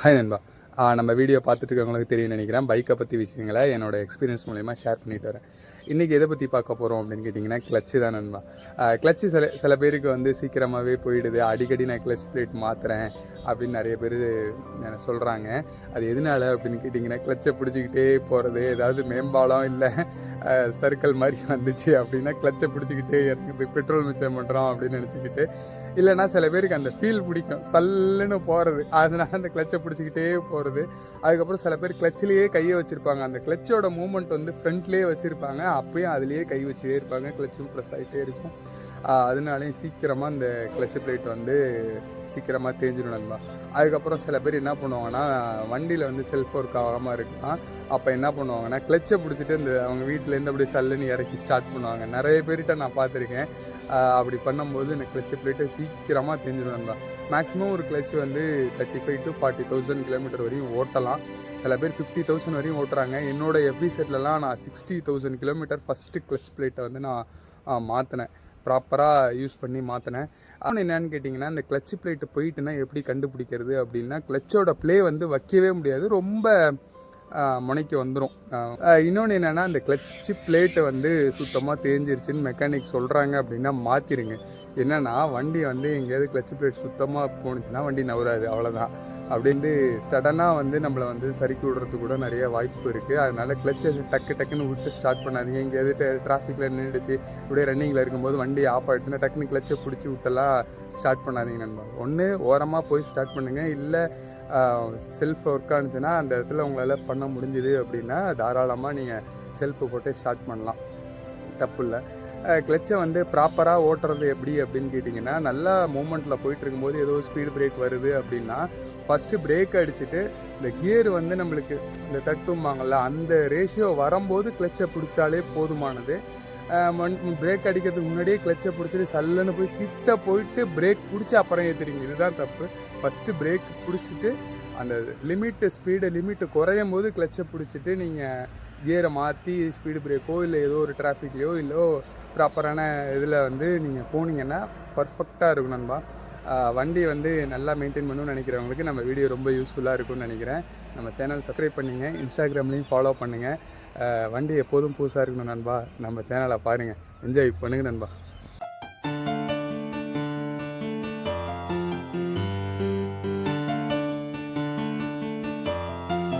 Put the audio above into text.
Hi நண்பா. நம்ம video பார்த்துட்டு இருக்கவங்களுக்கு தெரியும் நினைக்கிறேன். பைக்கை பற்றி விஷயங்களை என்னோடய எக்ஸ்பீரியன்ஸ் மூலயமா ஷேர் பண்ணிட்டு வரேன். இன்றைக்கி எதை பற்றி பார்க்க போகிறோம் அப்படின்னு கேட்டிங்கன்னா கிளச்சு தான் நண்பா. கிளச்சு சில சில பேருக்கு வந்து சீக்கிரமாகவே போயிடுது. அடிக்கடி நான் கிளச் பிளேட் மாற்றுறேன் அப்படின்னு நிறைய பேர் சொல்கிறாங்க அது எதனால அப்படின்னு கேட்டிங்கன்னா கிளச்சை பிடிச்சிக்கிட்டே போகிறது ஏதாவது மேம்பாலம் இல்லை. சர்க்கிள் மாதிரி வந்துச்சு அப்படின்னா கிளச்சை பிடிச்சிக்கிட்டே இறங்குது பெட்ரோல் மிச்சம் பண்ணுறோம் அப்படின்னு நினச்சிக்கிட்டு. இல்லைன்னா சில பேருக்கு அந்த ஃபீல் பிடிக்கும். சல்லுன்னு போகிறது அதனால அந்த கிளச்சை பிடிச்சிக்கிட்டே போகிறது அதுக்கப்புறம் சில பேர் கிளச்சிலேயே கையை வச்சுருப்பாங்க. அந்த கிளச்சோட மூமெண்ட் வந்து ஃப்ரண்ட்லேயே வச்சுருப்பாங்க. அப்பயும் அதுலேயே கை வச்சுட்டே இருப்பாங்க. கிளச்சும் ப்ளஸ் ஆகிட்டே இருக்கும். அதனாலேயும் சீக்கிரமாக இந்த கிளச்சு பிளேட் வந்து சீக்கிரமாக தேஞ்சிடும் நண்பா. அதுக்கப்புறம் சில பேர் என்ன பண்ணுவாங்கன்னா வண்டியில் வந்து செல்ஃப் ஒர்க் ஆகாமல் இருக்கலாம். அப்போ என்ன பண்ணுவாங்கன்னா கிளச்சை பிடிச்சிட்டு இந்த அவங்க வீட்டிலேருந்து அப்படியே சல்லுன்னு இறக்கி ஸ்டார்ட் பண்ணுவாங்க. நிறைய பேர்கிட்ட நான் பார்த்துருக்கேன். அப்படி பண்ணும்போது இந்த கிளச்சு பிளேட்டை சீக்கிரமாக தெரிஞ்சிடும் நண்பா. மேக்ஸிமம் ஒரு கிளச் வந்து thirty five to forty thousand kilometre வரையும் ஓட்டலாம். சில பேர் ஃபிஃப்டி தௌசண்ட் வரையும் ஓட்டுறாங்க. என்னோட எஃபி செட்லலாம் நான் sixty thousand kilometre first clutch பிளேட்டை வந்து நான் மாற்றினேன் ப்ராப்பராக யூஸ் பண்ணி மாற்றினேன் ஆனால் என்னென்னு கேட்டிங்கன்னா இந்த கிளச் பிளேட்டு போயிட்டுனா எப்படி கண்டுபிடிக்கிறது அப்படின்னா கிளச்சோட ப்ளே வந்து வைக்கவே முடியாது. ரொம்ப முனைக்கு வந்துடும் இன்னொன்று என்னென்னா இந்த கிளச்சு பிளேட்டை வந்து சுத்தமாக தேஞ்சிருச்சுன்னு மெக்கானிக் சொல்கிறாங்க அப்படின்னா மாற்றிடுங்க என்னென்னா வண்டி வந்து எங்கேயாவது கிளச் பிளேட் சுத்தமாக போணுச்சுன்னா வண்டி நவராது அவ்வளோதான் அப்படின்ட்டு சடனாக வந்து நம்மளை வந்து சறுக்கி விடுறதுக்கு கூட நிறைய வாய்ப்பு இருக்குது அதனால் கிளச்சை டக்கு டக்குன்னு விட்டு ஸ்டார்ட் பண்ணாதீங்க. எங்கேயாவது டிராஃபிக்கில் நின்றுச்சு இப்படியே ரன்னிங்கில் இருக்கும்போது வண்டி ஆஃப் ஆகிடுச்சுன்னா டக்குன்னு கிளச்சை பிடிச்சி விட்டெல்லாம் ஸ்டார்ட் பண்ணாதீங்க நண்பா. ஒன்று ஓரமாக போய் ஸ்டார்ட் பண்ணுங்கள் இல்லை செல்ஃப் ஒர்க் ஆனிச்சுன்னா அந்த இடத்துல உங்களால் பண்ண முடிஞ்சுது அப்படின்னா தாராளமாக நீங்கள் செல்ஃபு போட்டு ஸ்டார்ட் பண்ணலாம். தப்பு இல்லை. கிளச்சை வந்து ப்ராப்பராக ஓட்டுறது எப்படி அப்படின்னு கேட்டிங்கன்னா நல்லா மூமெண்ட்டில் போயிட்டு இருக்கும்போது ஏதோ ஸ்பீடு பிரேக் வருது அப்படின்னா ஃபஸ்ட்டு பிரேக் அடிச்சுட்டு இந்த கியர் வந்து நம்மளுக்கு இந்த தட்டும்பாங்கள்ல அந்த ரேஷியோ வரும்போது கிளச்சை பிடிச்சாலே போதுமானது. பிரேக் அடிக்கிறதுக்கு முன்னாடியே கிளச்சை பிடிச்சிட்டு சல்லுன்னு போய் கிட்ட போயிட்டு பிரேக் பிடிச்சி அப்புறம் ஏற்றுறீங்க இதுதான் தப்பு. ஃபஸ்ட்டு பிரேக் பிடிச்சிட்டு அந்த லிமிட்டு ஸ்பீடு லிமிட்டு குறையும் போது கிளச்சை பிடிச்சிட்டு நீங்கள் கியரை மாற்றி ஸ்பீடு பிரேக்கோ இல்லை ஏதோ ஒரு டிராஃபிக்லையோ இல்லை ப்ராப்பரான இதில் வந்து நீங்கள் போனீங்கன்னா பர்ஃபெக்டாக இருக்கும் நண்பா. வண்டி வந்து நல்லா மெயின்டைன் பண்ணணும்னு நினைக்கிறவங்களுக்கு நம்ம வீடியோ ரொம்ப யூஸ்ஃபுல்லாக இருக்கும்னு நினைக்கிறேன். நம்ம சேனல் சப்ஸ்கிரைப் பண்ணுங்கள் இன்ஸ்டாகிராம்லேயும் ஃபாலோ பண்ணுங்கள் வண்டி எப்போதும் புதுசாக இருக்கணும் நண்பா. நம்ம சேனலை பாருங்கள் என்ஜாய் பண்ணுங்கள் நண்பா.